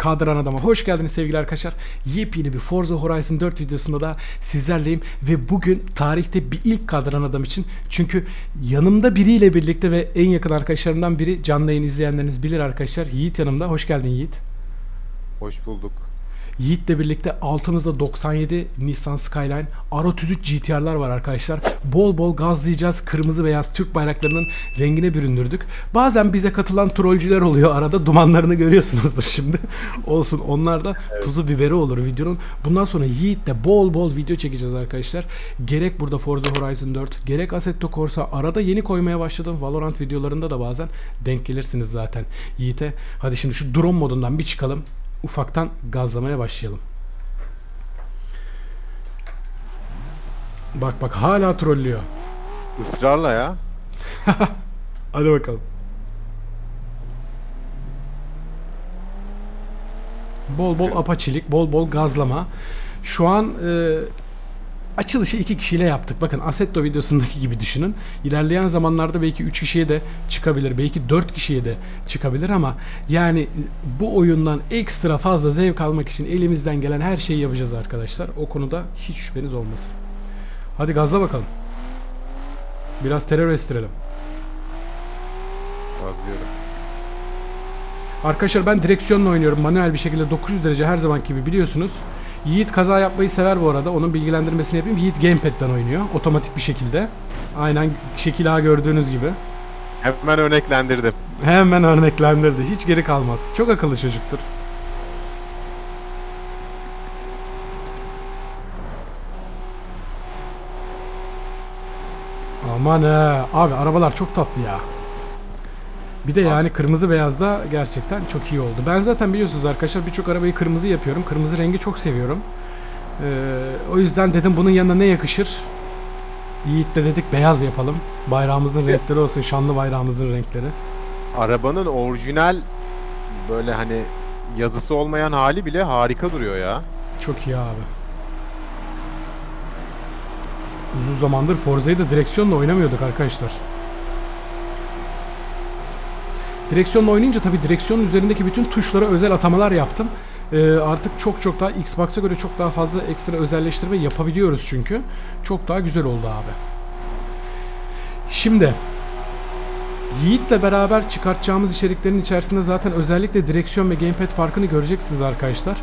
Kadran Adam'a hoş geldiniz sevgili arkadaşlar. Yepyeni bir Forza Horizon 4 videosunda da sizlerleyim ve bugün tarihte bir ilk Kadran Adam için çünkü yanımda biriyle birlikte ve en yakın arkadaşlarımdan biri canlı yayın izleyenleriniz bilir arkadaşlar. Yiğit yanımda. Hoş geldin Yiğit. Hoş bulduk. Yiğit'le birlikte altımızda 97 Nissan Skyline R33 GTR'lar var arkadaşlar. Bol bol gazlayacağız. Kırmızı beyaz Türk bayraklarının rengine büründürdük. Bazen bize katılan trollcüler oluyor. Arada dumanlarını görüyorsunuzdur şimdi. Olsun onlar da tuzu biberi olur videonun. Bundan sonra Yiğit'le bol bol video çekeceğiz arkadaşlar. Gerek burada Forza Horizon 4, gerek Assetto Corsa arada yeni koymaya başladım. Valorant videolarında da bazen denk gelirsiniz zaten Yiğit'e. Hadi şimdi şu drone modundan bir çıkalım ufaktan gazlamaya başlayalım. Bak bak hala trollüyor. Israrla ya. Hadi bakalım. Bol bol apaçilik, bol bol gazlama. Şu an e, açılışı iki kişiyle yaptık. Bakın Assetto videosundaki gibi düşünün. İlerleyen zamanlarda belki 3 kişiye de çıkabilir. Belki 4 kişiye de çıkabilir ama yani bu oyundan ekstra fazla zevk almak için elimizden gelen her şeyi yapacağız arkadaşlar. O konuda hiç şüpheniz olmasın. Hadi gazla bakalım. Biraz terör estirelim. Gazlıyorum. Arkadaşlar ben direksiyonla oynuyorum. Manuel bir şekilde 900 derece her zaman gibi biliyorsunuz. Yiğit kaza yapmayı sever bu arada. Onun bilgilendirmesini yapayım. Yiğit gamepad'den oynuyor. Otomatik bir şekilde. Aynen şekil A gördüğünüz gibi. Hemen örneklendirdim. Hemen örneklendirdi. Hiç geri kalmaz. Çok akıllı çocuktur. Aman he. Abi arabalar çok tatlı ya. Bir de yani kırmızı beyazda gerçekten çok iyi oldu. Ben zaten biliyorsunuz arkadaşlar birçok arabayı kırmızı yapıyorum. Kırmızı rengi çok seviyorum. Ee, o yüzden dedim bunun yanına ne yakışır? Yiğit de dedik beyaz yapalım. Bayrağımızın renkleri olsun. Şanlı bayrağımızın renkleri. Arabanın orijinal böyle hani yazısı olmayan hali bile harika duruyor ya. Çok iyi abi. Uzun zamandır Forza'yı da direksiyonla oynamıyorduk arkadaşlar. Direksiyonla oynayınca tabii direksiyonun üzerindeki bütün tuşlara özel atamalar yaptım. Ee, artık çok çok daha Xbox'a göre çok daha fazla ekstra özelleştirme yapabiliyoruz çünkü. Çok daha güzel oldu abi. Şimdi Yiğit'le beraber çıkartacağımız içeriklerin içerisinde zaten özellikle direksiyon ve gamepad farkını göreceksiniz arkadaşlar.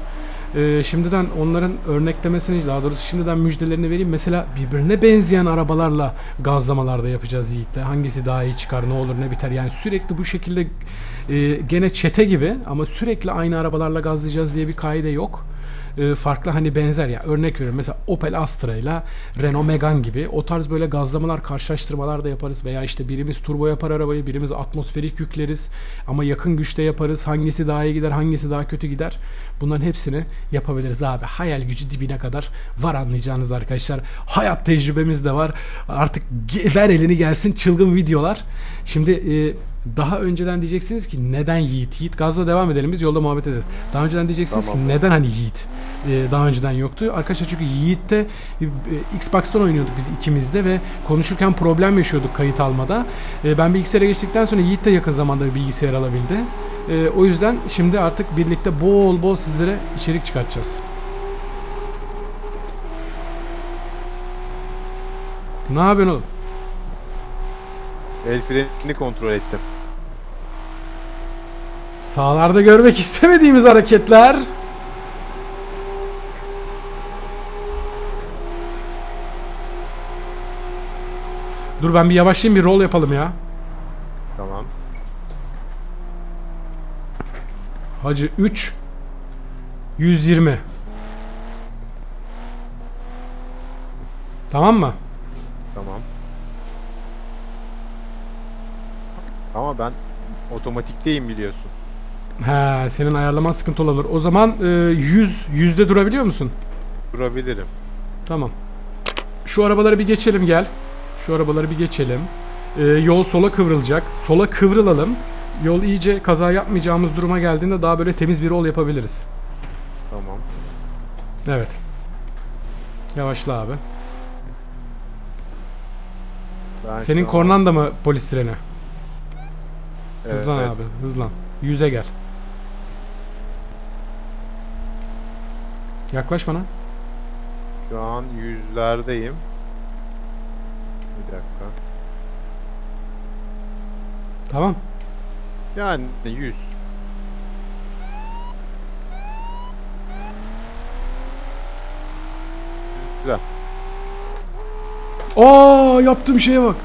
Ee, şimdiden onların örneklemesini daha doğrusu şimdiden müjdelerini vereyim. Mesela birbirine benzeyen arabalarla gazlamalarda yapacağız Yiğit'te. Hangisi daha iyi çıkar, ne olur, ne biter. Yani sürekli bu şekilde e, gene çete gibi ama sürekli aynı arabalarla gazlayacağız diye bir kaide yok. E, farklı hani benzer ya. Örnek veriyorum mesela Opel Astra ile Renault Megane gibi o tarz böyle gazlamalar karşılaştırmalar da yaparız veya işte birimiz turbo yapar arabayı birimiz atmosferik yükleriz ama yakın güçte yaparız. Hangisi daha iyi gider hangisi daha kötü gider? Bunların hepsini yapabiliriz abi. Hayal gücü dibine kadar var anlayacağınız arkadaşlar. Hayat tecrübemiz de var. Artık ver elini gelsin çılgın videolar. Şimdi e, daha önceden diyeceksiniz ki neden Yiğit? Yiğit gazla devam edelim biz yolda muhabbet ederiz. Daha önceden diyeceksiniz Tamam. ki neden hani Yiğit? Ee, daha önceden yoktu. Arkadaşlar çünkü Yiğit'te e, Xbox'tan oynuyorduk biz ikimiz de ve konuşurken problem yaşıyorduk kayıt almada. Ee, ben bilgisayara geçtikten sonra Yiğit de yakın zamanda bir bilgisayar alabildi. Ee, o yüzden şimdi artık birlikte bol bol sizlere içerik çıkartacağız. Ne yapıyorsun oğlum? El frenini kontrol ettim. Sağlarda görmek istemediğimiz hareketler. Dur ben bir yavaşlayayım bir rol yapalım ya. Tamam. Hacı 3 120. Tamam mı? Tamam. Ama ben otomatikteyim biliyorsun. He, senin ayarlaman sıkıntı olabilir. O zaman e, 100 yüzde durabiliyor musun? Durabilirim. Tamam. Şu arabaları bir geçelim gel. Şu arabaları bir geçelim. Ee, yol sola kıvrılacak. Sola kıvrılalım. Yol iyice kaza yapmayacağımız duruma geldiğinde daha böyle temiz bir rol yapabiliriz. Tamam. Evet. Yavaşla abi. Ben Senin şu an- kornan da mı polis sireni? Evet, Hızlan evet. abi hızlan. Yüze gel. Yaklaş bana. Şu an yüzlerdeyim. Bir dakika. Tamam. Yani 100. Güzel. Aa yaptığım şeye bak.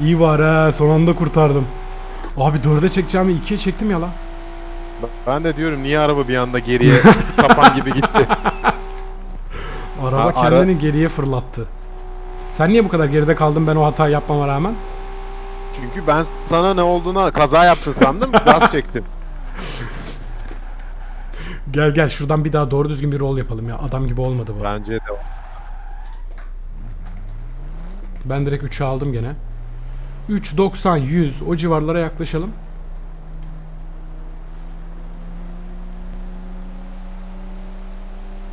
İyi var ha son anda kurtardım. Abi dörde çekeceğimi ikiye çektim ya lan. Ben de diyorum niye araba bir anda geriye sapan gibi gitti. Araba Ha, ara- kendini geriye fırlattı. Sen niye bu kadar geride kaldın ben o hatayı yapmama rağmen? Çünkü ben sana ne olduğuna kaza yaptın sandım. Gaz çektim. Gel gel şuradan bir daha doğru düzgün bir rol yapalım ya. Adam gibi olmadı bu. Bence de. Ben direkt 3'ü aldım gene. 3, 90, 100 o civarlara yaklaşalım.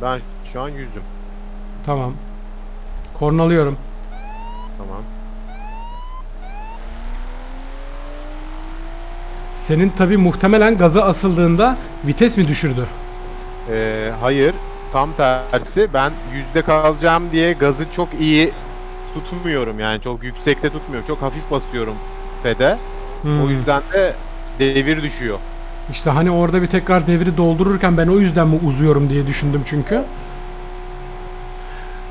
Ben şu an yüzüm. Tamam. Kornalıyorum. Tamam. Senin tabi muhtemelen gaza asıldığında vites mi düşürdü? Ee, hayır. Tam tersi. Ben yüzde kalacağım diye gazı çok iyi tutmuyorum. Yani çok yüksekte tutmuyorum. Çok hafif basıyorum pede. Hmm. O yüzden de devir düşüyor. İşte hani orada bir tekrar devri doldururken ben o yüzden mi uzuyorum diye düşündüm çünkü.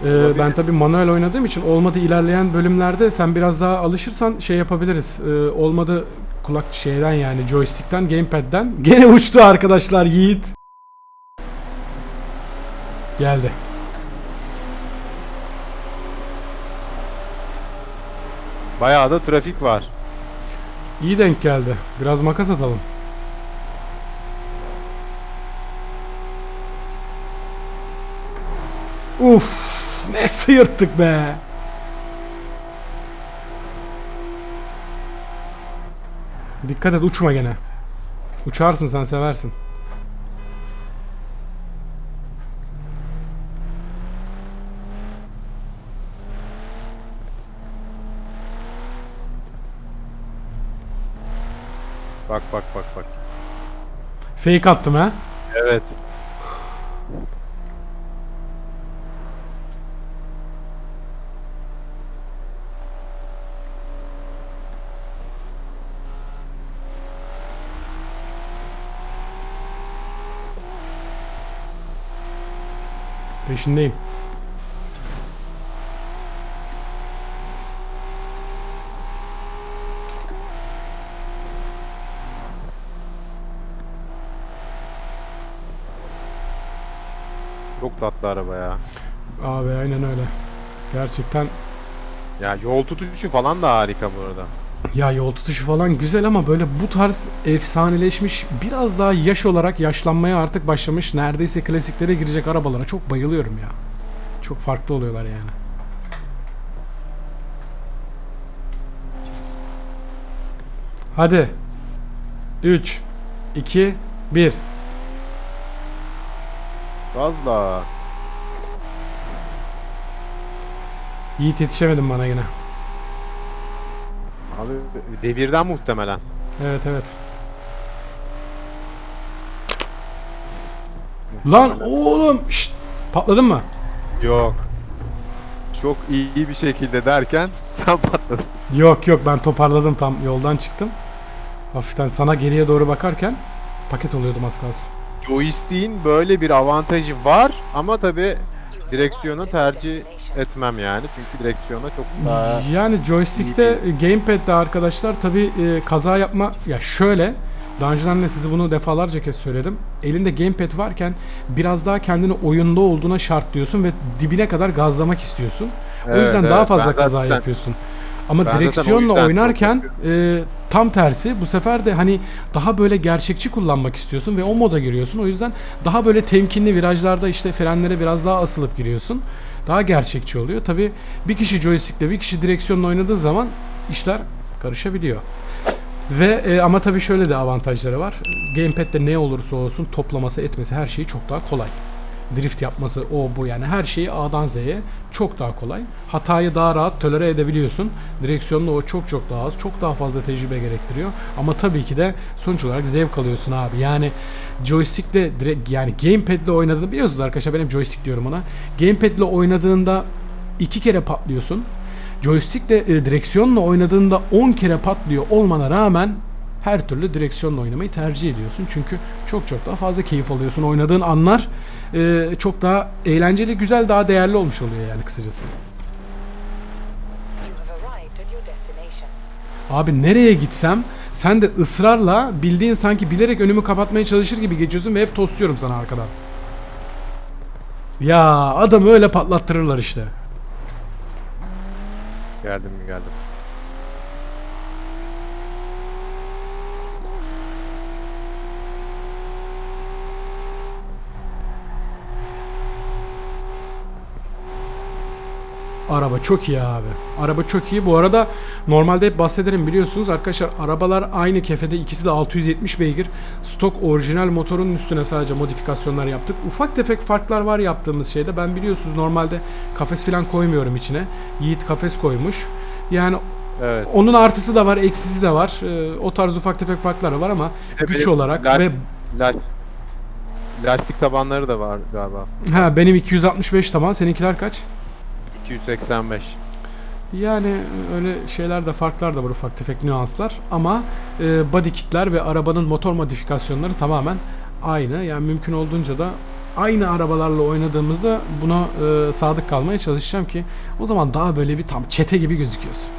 Ee, ben tabi manuel oynadığım için olmadı ilerleyen bölümlerde sen biraz daha alışırsan şey yapabiliriz. Ee, olmadı kulak şeyden yani joystick'ten gamepad'den. Gene uçtu arkadaşlar Yiğit. Geldi. Bayağı da trafik var. İyi denk geldi. Biraz makas atalım. Uf, ne sıyırttık be. Dikkat et uçma gene. Uçarsın sen seversin. Bak bak bak bak. Fake attım ha. Evet. Peşindeyim. Çok tatlı araba ya. Abi aynen öyle. Gerçekten Ya yol tutuşu falan da harika bu arada. Ya yol tutuşu falan güzel ama böyle bu tarz efsaneleşmiş biraz daha yaş olarak yaşlanmaya artık başlamış neredeyse klasiklere girecek arabalara çok bayılıyorum ya. Çok farklı oluyorlar yani. Hadi. 3 2 1 Gazla. Yiğit yetişemedin bana yine. Abi devirden muhtemelen. Evet evet. Lan oğlum şşt, patladın mı? Yok. Çok iyi bir şekilde derken sen patladın. Yok yok ben toparladım tam yoldan çıktım. Hafiften sana geriye doğru bakarken paket oluyordum az kalsın. Joystick'in böyle bir avantajı var ama tabi direksiyonu tercih etmem yani. Çünkü direksiyona çok daha... Yani joystick'te gamepad'de arkadaşlar tabi kaza yapma ya şöyle daha önceden de size bunu defalarca kez söyledim. Elinde gamepad varken biraz daha kendini oyunda olduğuna şart diyorsun ve dibine kadar gazlamak istiyorsun. o Evet, yüzden daha evet. fazla Ben kaza zaten- yapıyorsun. Ama direksiyonla oynarken e, tam tersi bu sefer de hani daha böyle gerçekçi kullanmak istiyorsun ve o moda giriyorsun. O yüzden daha böyle temkinli virajlarda işte frenlere biraz daha asılıp giriyorsun. Daha gerçekçi oluyor. Tabi bir kişi joystickle bir kişi direksiyonla oynadığı zaman işler karışabiliyor. Ve e, ama tabii şöyle de avantajları var. Gamepad'de ne olursa olsun toplaması etmesi her şeyi çok daha kolay. Drift yapması o bu yani her şeyi A'dan Z'ye çok daha kolay. Hatayı daha rahat tolere edebiliyorsun. Direksiyonla o çok çok daha az, çok daha fazla tecrübe gerektiriyor. Ama tabii ki de sonuç olarak zevk alıyorsun abi. Yani joystickle direkt yani gamepad'le oynadığını biliyorsunuz arkadaşlar benim joystick diyorum ona. Gamepad'le oynadığında iki kere patlıyorsun. Joystickle e, direksiyonla oynadığında 10 kere patlıyor olmana rağmen her türlü direksiyonla oynamayı tercih ediyorsun. Çünkü çok çok daha fazla keyif alıyorsun. Oynadığın anlar e, çok daha eğlenceli, güzel, daha değerli olmuş oluyor yani kısacası. Abi nereye gitsem sen de ısrarla bildiğin sanki bilerek önümü kapatmaya çalışır gibi geçiyorsun ve hep tostluyorum sana arkadan. Ya adamı öyle patlattırırlar işte. Geldim geldim. Araba çok iyi abi. Araba çok iyi. Bu arada normalde hep bahsederim biliyorsunuz arkadaşlar arabalar aynı kefede ikisi de 670 beygir. Stok orijinal motorun üstüne sadece modifikasyonlar yaptık. Ufak tefek farklar var yaptığımız şeyde. Ben biliyorsunuz normalde kafes falan koymuyorum içine. Yiğit kafes koymuş. Yani Evet. onun artısı da var, eksisi de var. Ee, o tarz ufak tefek farkları var ama de güç olarak last- ve last- lastik tabanları da var galiba. ha benim 265 taban, seninkiler kaç? 285. Yani öyle şeyler de farklar da var ufak tefek nüanslar ama e, body kitler ve arabanın motor modifikasyonları tamamen aynı. Yani mümkün olduğunca da aynı arabalarla oynadığımızda buna e, sadık kalmaya çalışacağım ki o zaman daha böyle bir tam çete gibi gözüküyorsun.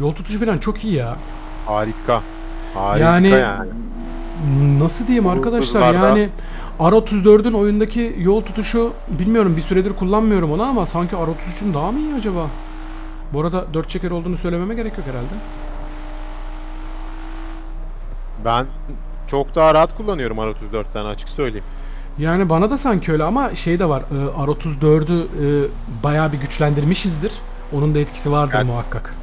Yol tutuşu falan çok iyi ya. Harika. Harika Yani- yani. Nasıl diyeyim arkadaşlar hızlarda- yani R34'ün oyundaki yol tutuşu bilmiyorum bir süredir kullanmıyorum onu ama sanki R33'ün daha mı iyi acaba? Bu arada 4 çeker olduğunu söylememe gerek yok herhalde. Ben çok daha rahat kullanıyorum R34'ten açık söyleyeyim. Yani bana da sanki öyle ama şey de var e, R34'ü e, bayağı bir güçlendirmişizdir. Onun da etkisi vardır Yani- muhakkak.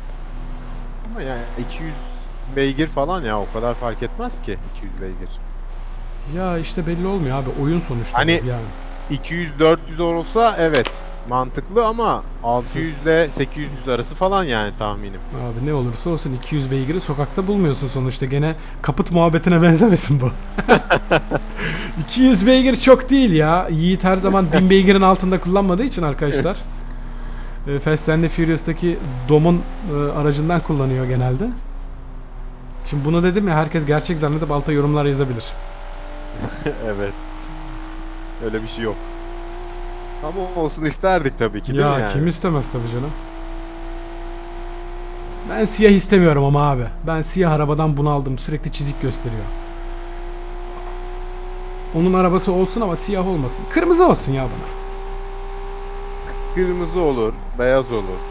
Ama yani 200 beygir falan ya o kadar fark etmez ki 200 beygir. Ya işte belli olmuyor abi oyun sonuçta Hani- yani. 200-400 olsa evet mantıklı ama 600 ile 800 arası falan yani tahminim. Abi ne olursa olsun 200 beygiri sokakta bulmuyorsun sonuçta. Gene kaput muhabbetine benzemesin bu. 200 beygir çok değil ya. Yiğit her zaman 1000 beygirin altında kullanmadığı için arkadaşlar. E, Fast and the Furious'taki Dom'un e, aracından kullanıyor genelde. Şimdi bunu dedim ya herkes gerçek zannedip alta yorumlar yazabilir. evet. Öyle bir şey yok. Ama olsun isterdik tabii ki değil ya mi yani? kim istemez tabii canım. Ben siyah istemiyorum ama abi. Ben siyah arabadan bunaldım. Sürekli çizik gösteriyor. Onun arabası olsun ama siyah olmasın. Kırmızı olsun ya bana. Kırmızı olur, beyaz olur.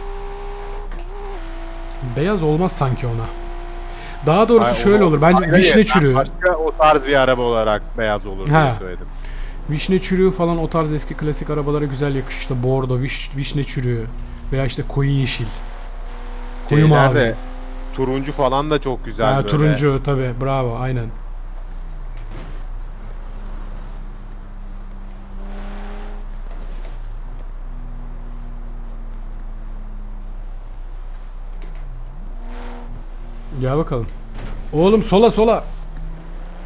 Beyaz olmaz sanki ona. Daha doğrusu Hayır, şöyle onu- olur. Bence Hayır, vişne çürüğü. Başka o tarz bir araba olarak beyaz olur diye Ha. söyledim. Vişne çürüğü falan o tarz eski klasik arabalara güzel yakışır. İşte bordo, viş, vişne çürüğü veya işte koyu yeşil. Koyu Şeyler mavi. de turuncu falan da çok güzel Ha, böyle. turuncu tabi bravo aynen. Gel bakalım. Oğlum sola sola.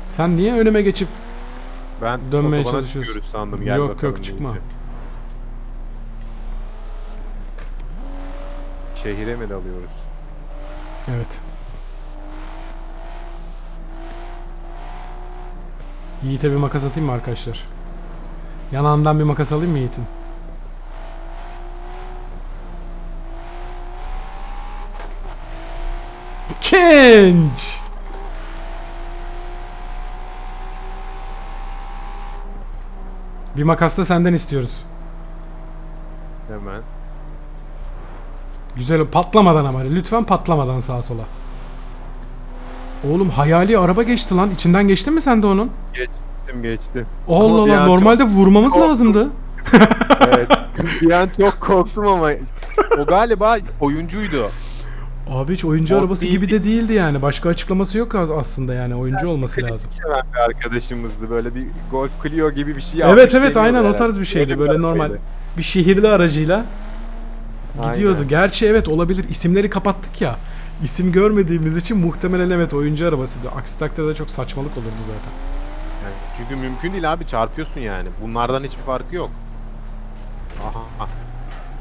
Sen niye önüme geçip Ben Dönmeye çalışıyorsun. sandım. Gel Yok, yok, çıkma. deyince. Şehire mi dalıyoruz? Evet. Yiğit'e bir makas atayım mı arkadaşlar? Yanağından bir makas alayım mı Yiğit'in? Kenç! Bir makas da senden istiyoruz. Hemen. Güzel patlamadan ama lütfen patlamadan sağa sola. Oğlum hayali araba geçti lan. İçinden geçti mi sen de onun? Geçtim geçtim. Allah Ama Allah normalde vurmamız korktum. lazımdı. evet. bir an çok korktum ama o galiba oyuncuydu. Abi hiç oyuncu O arabası değil. gibi de değildi yani. Başka açıklaması yok aslında yani. Oyuncu olması Klasik lazım. seven bir arkadaşımızdı. Böyle bir Golf Clio gibi bir şey Evet, evet, aynen o tarz bir şeydi. Öyle Böyle bir normal. Bir şehirli aracıyla gidiyordu. Aynen. Gerçi evet olabilir. İsimleri kapattık ya. İsim görmediğimiz için muhtemelen evet oyuncu arabasıydı. Aksi takdirde çok saçmalık olurdu zaten. Yani çünkü mümkün değil abi çarpıyorsun yani. Bunlardan hiçbir farkı yok. Aha.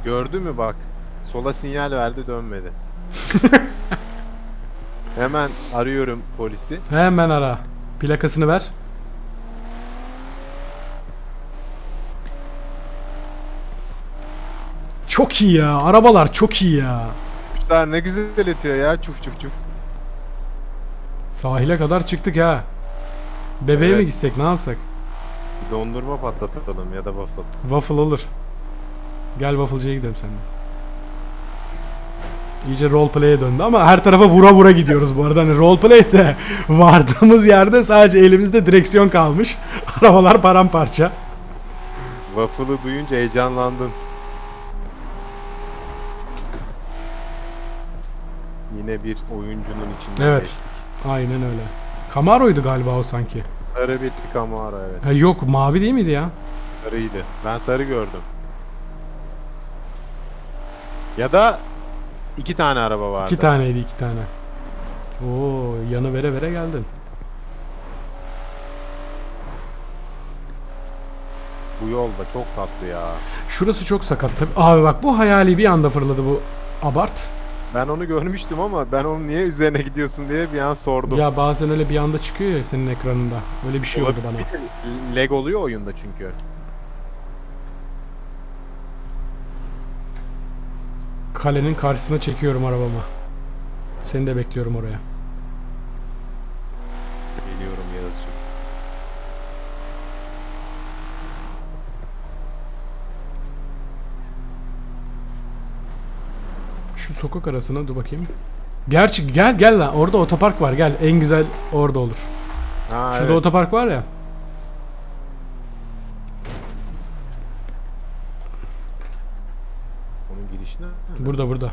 Gördü mü bak. Sola sinyal verdi dönmedi. Hemen arıyorum polisi. Hemen ara. Plakasını ver. Çok iyi ya. Arabalar çok iyi ya. Kuşlar ne güzel ötüyor ya çuf çuf çuf. Sahile kadar çıktık ha. Bebeğe mi Evet. gitsek ne yapsak? Dondurma patlatalım ya da waffle. Waffle olur. Gel waffle'cıya gidelim seninle. İyice roleplay'e döndü ama her tarafa vura vura gidiyoruz bu arada. Hani roleplay'de vardığımız yerde sadece elimizde direksiyon kalmış. Arabalar paramparça. Waffle'ı duyunca heyecanlandın. Yine bir oyuncunun içinden Evet. geçtik. Aynen öyle. Camaro'ydu galiba o sanki. Sarı bir Camaro evet. Ha, yok mavi değil miydi ya? Sarıydı. Ben sarı gördüm. Ya da iki tane araba vardı. İki taneydi iki tane. Oo yanı vere vere geldin. Bu yolda çok tatlı ya. Şurası çok sakat tabii. Abi bak bu hayali bir anda fırladı bu abart. Ben onu görmüştüm ama ben onun niye üzerine gidiyorsun diye bir an sordum. Ya bazen öyle bir anda çıkıyor ya senin ekranında. Öyle bir şey oldu bana. Lag oluyor oyunda çünkü. Kalenin karşısına çekiyorum arabamı. Seni de bekliyorum oraya. Geliyorum Yağız'cığım. Şu sokak arasına dur bakayım. Gerçi gel gel lan orada otopark var gel en güzel orada olur. Ha, Şurada evet. otopark var ya. Onun girişine. Burada burada.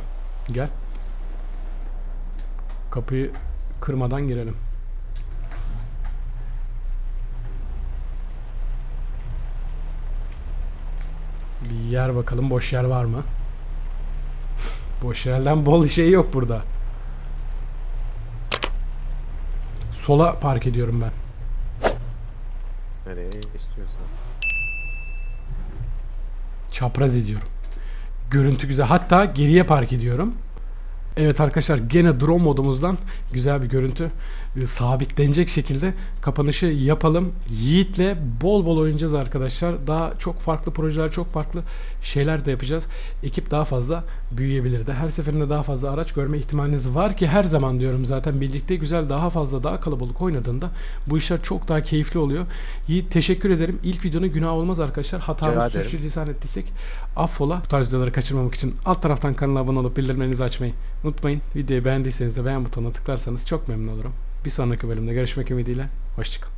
Gel. Kapıyı kırmadan girelim. Bir yer bakalım boş yer var mı? boş yerden bol şey yok burada. Sola park ediyorum ben. Nereye istiyorsan. Çapraz ediyorum. Görüntü güzel. Hatta geriye park ediyorum. Evet arkadaşlar gene drone modumuzdan güzel bir görüntü e, sabitlenecek şekilde kapanışı yapalım. Yiğit'le bol bol oynayacağız arkadaşlar. Daha çok farklı projeler, çok farklı şeyler de yapacağız. Ekip daha fazla büyüyebilir de. Her seferinde daha fazla araç görme ihtimaliniz var ki her zaman diyorum zaten birlikte güzel daha fazla daha kalabalık oynadığında bu işler çok daha keyifli oluyor. Yiğit teşekkür ederim. İlk videonun günah olmaz arkadaşlar. Hatamız suçlu lisan ettiysek affola. Bu tarz videoları kaçırmamak için alt taraftan kanala abone olup bildirimlerinizi açmayı unutmayın. Videoyu beğendiyseniz de beğen butonuna tıklarsanız çok memnun olurum. Bir sonraki bölümde görüşmek ümidiyle. Hoşçakalın.